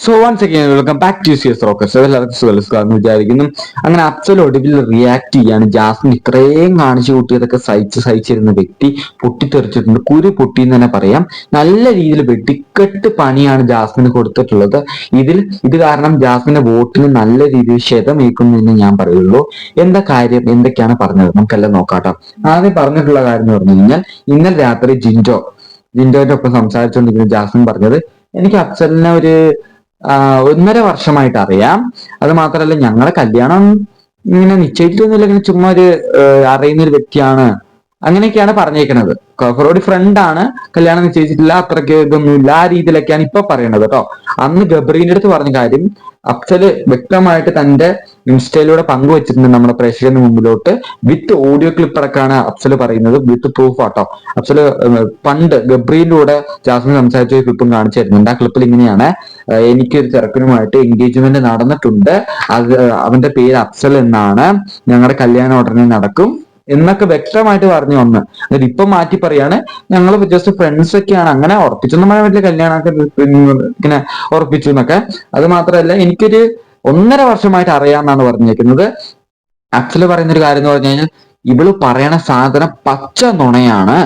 So once again welcome back to സിയസ് റോക്കസ് എല്ലാവർക്കും വിചാരിക്കുന്നു അങ്ങനെ അപ്സൽ ഒടുവിൽ റിയാക്ട് ചെയ്യാണ്. ജാസ്മിൻ ഇത്രയും കാണിച്ചു കൂട്ടിയതൊക്കെ സഹിച്ച് സഹിച്ചിരുന്ന വ്യക്തി പൊട്ടിത്തെറിച്ചിട്ടുണ്ട്. കുരു പൊട്ടി എന്ന് തന്നെ പറയാം. നല്ല രീതിയിൽ വെട്ടിക്കെട്ട് പണിയാണ് ജാസ്മിന് കൊടുത്തിട്ടുള്ളത്. ഇതിൽ ഇത് കാരണം ജാസ്മിന്റെ വോട്ടിന് നല്ല രീതിയിൽ ക്ഷതമേക്കുന്നു എന്ന് ഞാൻ പറയുള്ളൂ. എന്താ കാര്യം? എന്തൊക്കെയാണ് പറഞ്ഞത്? നമുക്കെല്ലാം നോക്കാട്ടോ. ആദ്യം പറഞ്ഞിട്ടുള്ള കാര്യം എന്ന് പറഞ്ഞു കഴിഞ്ഞാൽ ഇന്നലെ രാത്രി ജിൻജോ ജിൻഡോന്റെ ഒപ്പം സംസാരിച്ചുകൊണ്ടിരിക്കുന്ന ജാസ്മിൻ പറഞ്ഞത് എനിക്ക് അഫ്സലിനെ ഒരു ഒന്നര വർഷമായിട്ട് അറിയാം. അത് മാത്രമല്ല ഞങ്ങളെ കല്യാണം ഇങ്ങനെ നിശ്ചയിച്ചിട്ടൊന്നുമില്ല. ഇങ്ങനെ ചുമ്മാ ഒരു അറിയുന്ന ഒരു വ്യക്തിയാണ്. അങ്ങനെയൊക്കെയാണ് പറഞ്ഞേക്കുന്നത് ഫ്രണ്ട് ആണ് കല്യാണം നിശ്ചയിച്ചിട്ടില്ല. അത്രയ്ക്ക് ഇതൊന്നുമില്ല. ആ രീതിയിലൊക്കെയാണ് ഇപ്പൊ പറയണത് കേട്ടോ. അന്ന് ഗബ്രീന്റെ അടുത്ത് പറഞ്ഞ കാര്യം അഫ്സൽ വ്യക്തമായിട്ട് തന്റെ ഇൻസ്റ്റയിലൂടെ പങ്കുവച്ചിട്ടുണ്ട് നമ്മുടെ പ്രേക്ഷകന് മുമ്പിലോട്ട് വിത്ത് ഓഡിയോ ക്ലിപ്പ് അടക്കാണ് അഫ്സൽ പറയുന്നത്. വിത്ത് പ്രൂഫ് ആട്ടോ. അഫ്സൽ പണ്ട് ഗബ്രിയിലൂടെ ജാസ്മിൻ സംസാരിച്ച ക്ലിപ്പും കാണിച്ചു തരുന്നുണ്ട് ആ ക്ലിപ്പിൽ ഇങ്ങനെയാണ് എനിക്കൊരു ചെറുക്കനുമായിട്ട് എൻഗേജ്മെന്റ് നടന്നിട്ടുണ്ട്. അത് അവന്റെ പേര് അഫ്സൽ എന്നാണ്. ഞങ്ങളുടെ കല്യാണം ഉടനെ നടക്കും എന്നൊക്കെ വ്യക്തമായിട്ട് പറഞ്ഞു വന്ന്. എന്നിട്ട് ഇപ്പൊ മാറ്റി പറയാണ് ഞങ്ങൾ ജസ്റ്റ് ഫ്രണ്ട്സ് ഒക്കെയാണ്. അങ്ങനെ ഉറപ്പിച്ചൊന്നും പറയാൻ പറ്റില്ല. കല്യാണമൊക്കെ ഇങ്ങനെ ഉറപ്പിച്ചു എന്നൊക്കെ. അത് മാത്രമല്ല എനിക്കൊരു ഒന്നര വർഷമായിട്ട് അറിയാമെന്നാണ് പറഞ്ഞേക്കുന്നത്. അക്സൽ പറയുന്ന ഒരു കാര്യം എന്ന് പറഞ്ഞു കഴിഞ്ഞാൽ ഇവൾ പറയണ സാധനം പച്ച നുണയാണ്.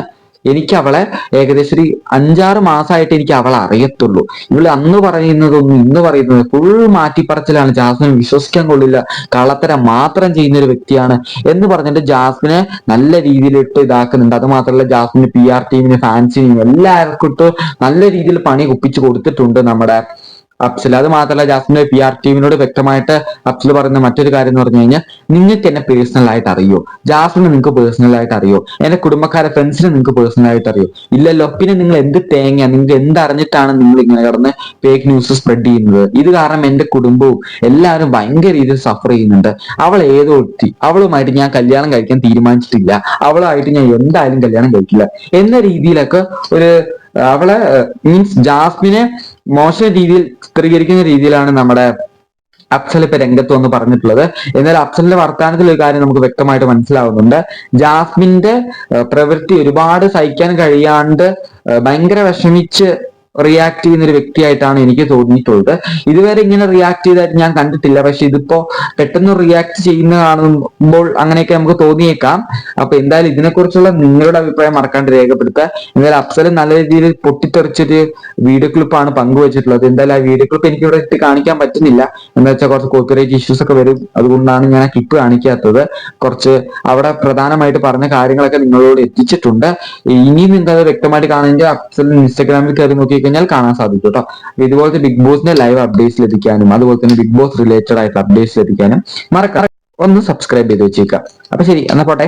എനിക്ക് അവളെ ഏകദേശം ഒരു അഞ്ചാറ് മാസമായിട്ട് എനിക്ക് അവളെ അറിയത്തുള്ളൂ. ഇവൾ അന്ന് പറയുന്നതൊന്നും ഇന്ന് പറയുന്നത് ഫുൾ മാറ്റിപ്പറച്ചിലാണ്. ജാസ്മിനെ വിശ്വസിക്കാൻ കൊള്ളില്ല. കള്ളത്തരം മാത്രം ചെയ്യുന്ന ഒരു വ്യക്തിയാണ് എന്ന് പറഞ്ഞിട്ട് ജാസ്മിനെ നല്ല രീതിയിൽ ഇട്ട് ഇതാക്കുന്നുണ്ട്. അത് മാത്രമല്ല ജാസ്മിന് പി ആർ ടീമിന് ഫാൻസിനും എല്ലാവർക്കും ഇട്ട് നല്ല രീതിയിൽ പണി ഒപ്പിച്ചു കൊടുത്തിട്ടുണ്ട് നമ്മുടെ അഫ്സൽ. അത് മാത്രമല്ല ജാസ്മിന്റെ പി ആർ ടീമിനോട് വ്യക്തമായിട്ട് അഫ്സൽ പറയുന്ന മറ്റൊരു കാര്യം എന്ന് പറഞ്ഞു കഴിഞ്ഞാൽ നിങ്ങൾക്ക് എന്നെ പേഴ്സണൽ ആയിട്ട് അറിയോ? ജാസ്മിനെ നിങ്ങൾക്ക് പേഴ്സണൽ ആയിട്ട് അറിയോ? എന്റെ കുടുംബക്കാരെ ഫ്രണ്ട്സിനെ നിങ്ങൾക്ക് പേഴ്സണൽ ആയിട്ട് അറിയോ? ഇല്ലല്ലോ പിന്നെ നിങ്ങൾ എന്ത് തേങ്ങ നിങ്ങൾക്ക് എന്തറിഞ്ഞിട്ടാണ് നിങ്ങൾ ഇങ്ങനെ കിടന്ന് ഫേക്ക് ന്യൂസ് സ്പ്രെഡ് ചെയ്യുന്നത്? ഇത് കാരണം എന്റെ കുടുംബവും എല്ലാവരും ഭയങ്കര രീതിയിൽ സഫർ ചെയ്യുന്നുണ്ട്. അവൾ ഏതോ ഒത്തി അവളുമായിട്ട് ഞാൻ കല്യാണം കഴിക്കാൻ തീരുമാനിച്ചിട്ടില്ല. അവളുമായിട്ട് ഞാൻ എന്തായാലും കല്യാണം കഴിക്കില്ല. എന്ന രീതിയിലൊക്കെ ഒരു അവളെ മീൻസ് ജാസ്മിനെ മോശം രീതിയിൽ ചിത്രീകരിക്കുന്ന രീതിയിലാണ് നമ്മുടെ അഫ്സൽ ഇപ്പൊ രംഗത്ത് വന്ന് പറഞ്ഞിട്ടുള്ളത്. എന്നാൽ അഫ്സലിന്റെ വർത്തമാനത്തിൽ ഒരു കാര്യം നമുക്ക് വ്യക്തമായിട്ട് മനസ്സിലാവുന്നുണ്ട്. ജാസ്മിന്റെ പ്രവൃത്തി ഒരുപാട് സഹിക്കാൻ കഴിയാണ്ട് ഭയങ്കര വിഷമിച്ച് റിയാക്ട് ചെയ്യുന്ന ഒരു വ്യക്തിയായിട്ടാണ് എനിക്ക് തോന്നിയിട്ടുള്ളത്. ഇതുവരെ ഇങ്ങനെ റിയാക്ട് ചെയ്തായിട്ട് ഞാൻ കണ്ടിട്ടില്ല. പക്ഷെ ഇതിപ്പോ പെട്ടെന്ന് റിയാക്ട് ചെയ്യുന്ന കാണുമ്പോൾ അങ്ങനെയൊക്കെ നമുക്ക് തോന്നിയേക്കാം. അപ്പൊ എന്തായാലും ഇതിനെക്കുറിച്ചുള്ള നിങ്ങളുടെ അഭിപ്രായം മറക്കാണ്ട് രേഖപ്പെടുത്തുക. എന്തായാലും അഫ്സൽ നല്ല രീതിയിൽ പൊട്ടിത്തെറിച്ചൊരു വീഡിയോ ക്ലിപ്പാണ് പങ്കുവച്ചിട്ടുള്ളത്. എന്തായാലും ആ വീഡിയോ ക്ലിപ്പ് എനിക്ക് ഇവിടെ ഇട്ട് കാണിക്കാൻ പറ്റുന്നില്ല. എന്താ വെച്ചാൽ കുറച്ച് കോപ്പിറൈറ്റ് ഇഷ്യൂസ് ഒക്കെ വരും. അതുകൊണ്ടാണ് ഞാൻ ആ ക്ലിപ്പ് കാണിക്കാത്തത്. കുറച്ച് അവിടെ പ്രധാനമായിട്ട് പറഞ്ഞ കാര്യങ്ങളൊക്കെ നിങ്ങളോട് എത്തിച്ചിട്ടുണ്ട്. ഇനിയും എന്താ വ്യക്തമായിട്ട് കാണുമെങ്കിൽ അഫ്സൽ ഇൻസ്റ്റാഗ്രാമിൽ കയറി നോക്കി കഴിഞ്ഞാൽ കാണാൻ സാധിക്കും കേട്ടോ ഇതുപോലത്തെ ബിഗ് ബോസിന്റെ ലൈവ് അപ്ഡേറ്റ്സ് ലഭിക്കാനും അതുപോലെ തന്നെ ബിഗ് ബോസ് റിലേറ്റഡ് ആയിട്ടുള്ള അപ്ഡേറ്റ്സ് ലഭിക്കാനും മറക്കാതെ ഒന്ന് സബ്സ്ക്രൈബ് ചെയ്ത് വെച്ചേക്കാം. അപ്പൊ ശരി എന്നാ പോട്ടെ.